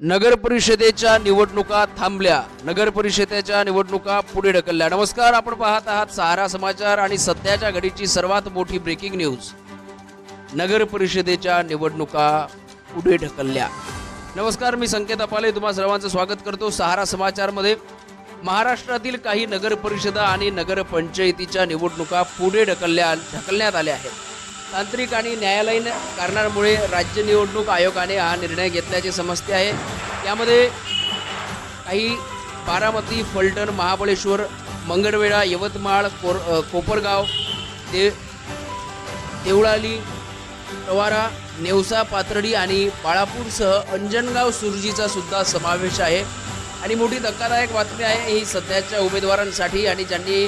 नगर परिषदेच्या निवडणुका थांबल्या. नगर परिषदेच्या निवडणुका पुढे ढकलल्या. नमस्कार आपण पाहत आहात सहारा समाचार आणि सध्याच्या घडीची सर्वात मोठी ब्रेकिंग न्यूज नगर परिषदेच्या निवडणुका पुढे ढकलल्या. नमस्कार मी संकेत अपाले. तुम्हा सर्वांचं स्वागत करतो सहारा समाचारमध्ये. महाराष्ट्रातील काही नगर परिषदा आणि नगरपंचायतीच्या निवडणुका पुढे ढकलल्या ढकलण्यात आल्या आहेत. तांत्रिक आणि न्यायालयीन कारणांमुळे राज्य निवडणूक आयोगाने हा निर्णय घेतल्याचे समजते आहे. यामध्ये काही बारामती फलटण महाबळेश्वर मंगळवेढा यवतमाळ कोर कोपरगाव दे देवळाली प्रवारा नेवसा पाथर्डी आणि बाळापूरसह अंजनगाव सुरजीचा सुद्धा समावेश आहे. आणि मोठी धक्कादायक बातमी आहे ही सध्याच्या उमेदवारांसाठी आणि ज्यांनी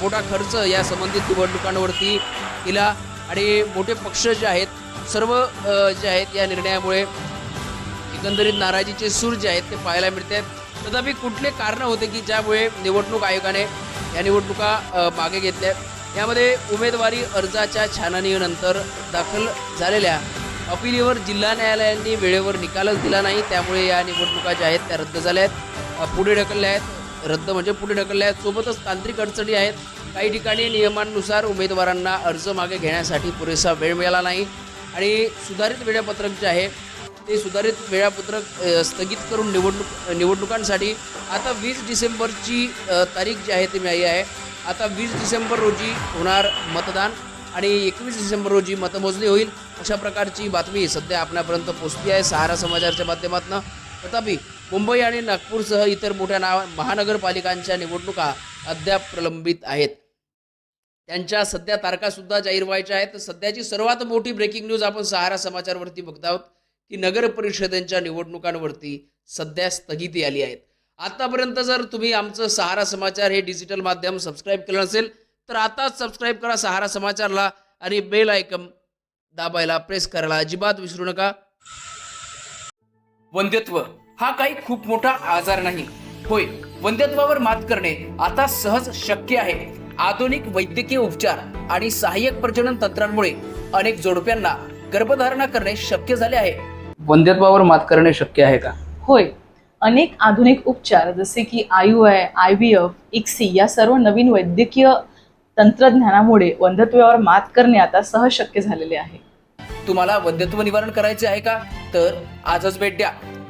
मोठा खर्च या संबंधित निवडणुकांवरती केला. आणि मोठे पक्ष जे आहेत सर्व जे आहेत या निर्णयामुळे एकंदरीत नाराजीचे सूर जे आहेत ते पाहायला मिळत आहेत तथापि कुठले कारणं होते की ज्यामुळे निवडणूक आयोगाने या निवडणुका मागे घेतल्या? यामध्ये उमेदवारी अर्जाच्या छाननीनंतर दाखल झालेल्या अपिलीवर जिल्हा न्यायालयांनी वेळेवर निकालच दिला नाही. त्यामुळे या निवडणुका ज्या आहेत त्या रद्द झाल्या आहेत. पुढे ढकलल्या आहेत. रद्द म्हणजे पुढे ढकलल्या आहेत. सोबतच तांत्रिक अडचणी आहेत. काही ठिकाणी नियमांनुसार उमेदवारांना अर्ज मागे घेण्यासाठी पुरेसा वेळ मिळाला नाही आणि सुधारित वेळापत्रक जे आहे ते सुधारित वेळापत्रक स्थगित करून निवडणूक निवडणुकांसाठी आता वीस डिसेंबरची तारीख जी आहे ती मिळाली आहे. आता वीस डिसेंबर रोजी होणार मतदान आणि एकवीस डिसेंबर रोजी मतमोजणी होईल. अशा प्रकारची बातमी सध्या आपल्यापर्यंत पोहोचली आहे. सहारा समाचारच्या माध्यमातून. तथापि मुंबई आणि नागपूरसह इतर मोठ्या नाव महानगरपालिकांच्या निवडणुका अद्याप प्रलंबित आहेत. त्यांच्या सध्या तारखासुद्धा जाहीर व्हायच्या आहेत. सध्याची सर्वात मोठी ब्रेकिंग न्यूज आपण सहारा समाचारवरती बघत आहोत की नगर परिषदेच्या निवडणुकांवरती सध्या स्थगिती आली आहेत आतापर्यंत जर तुम्ही आमचं सहारा समाचार हे डिजिटल माध्यम सबस्क्राईब केलं नसेल तर आताच सबस्क्राईब करा सहारा समाचारला आणि बेल आयकम दाबायला प्रेस करायला अजिबात विसरू नका. वंद्यत्व हा काही खूप मोठा आजार नाही. होय वंध्यत्वावर मात करणे आता सहज शक्य आहे. आधुनिक वैद्यकीय उपचार आणि सहाय्यक प्रजनन तंत्रांमुळे अनेक जोडप्यांना गर्भधारणा करणे शक्य झाले आहे. वंध्यत्वावर मात करणे शक्य आहे का? होय अनेक आधुनिक उपचार जसे की I U I I V F ICSI या सर्व नवीन वैद्यकीय तंत्रज्ञानामुळे वंध्यत्वावर मात करणे आता सहज शक्य झालेले आहे. तुम्हाला वंध्यत्व निवारण करायचे आहे का? तर आजच भेट द्या.